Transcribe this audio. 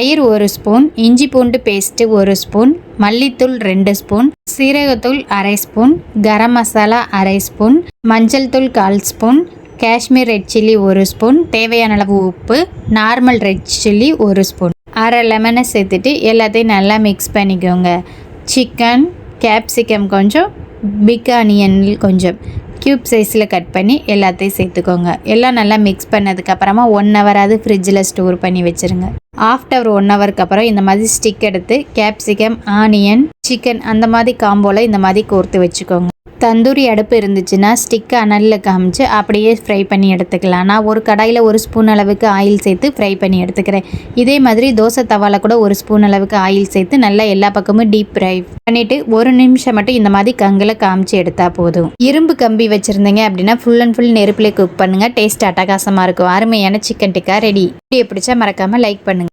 தயிர் ஒரு ஸ்பூன் இஞ்சி பூண்டு பேஸ்ட்டு ஒரு ஸ்பூன் மல்லித்தூள் ரெண்டு ஸ்பூன் சீரகத்தூள் அரை ஸ்பூன் கரம் மசாலா அரை ஸ்பூன் மஞ்சள் தூள் கால் ஸ்பூன் காஷ்மீர் ரெட் சில்லி ஒரு ஸ்பூன் தேவையான அளவு உப்பு நார்மல் ரெட் சில்லி ஒரு ஸ்பூன். அரை லெமனை சேர்த்துட்டு எல்லாத்தையும் நல்லா மிக்ஸ் பண்ணிக்கோங்க. சிக்கன் கேப்சிகம் கொஞ்சம் பிக் ஆனியன் கொஞ்சம் க்யூப் சைஸில் கட் பண்ணி எல்லாத்தையும் சேர்த்துக்கோங்க. எல்லாம் நல்லா மிக்ஸ் பண்ணதுக்கப்புறமா ஒன் ஹவராது ஃப்ரிட்ஜில் ஸ்டோர் பண்ணி வச்சுருங்க. ஆஃப்டர் ஒன் ஹவருக்கு அப்புறம் இந்த மாதிரி ஸ்டிக் எடுத்து கேப்சிகம் ஆனியன் சிக்கன் அந்த மாதிரி காம்போவில் இந்த மாதிரி கோர்த்து வச்சுக்கோங்க. தந்தூரி அடுப்பு இருந்துச்சுன்னா ஸ்டிக்கை அனலில் காமிச்சு அப்படியே ஃப்ரை பண்ணி எடுத்துக்கலாம். நான் ஒரு கடாயில் ஒரு ஸ்பூன் அளவுக்கு ஆயில் சேர்த்து ஃப்ரை பண்ணி எடுத்துக்கிறேன். இதே மாதிரி தோசை தவாவில் கூட ஒரு ஸ்பூன் அளவுக்கு ஆயில் சேர்த்து நல்லா எல்லா பக்கமும் டீப் ஃப்ரை பண்ணிவிட்டு ஒரு நிமிஷம் மட்டும் இந்த மாதிரி கங்கில் காமிச்சு எடுத்தால் போதும். இரும்பு கம்பி வச்சுருந்தீங்க அப்படின்னா ஃபுல் அண்ட் ஃபுல் நெருப்பிலே குக் பண்ணுங்கள் டேஸ்ட் அட்டகாசமாக இருக்கும். அருமையான சிக்கன் டிக்கா ரெடி வீடியோ பிடிச்சா மறக்காமல் லைக் பண்ணுங்கள்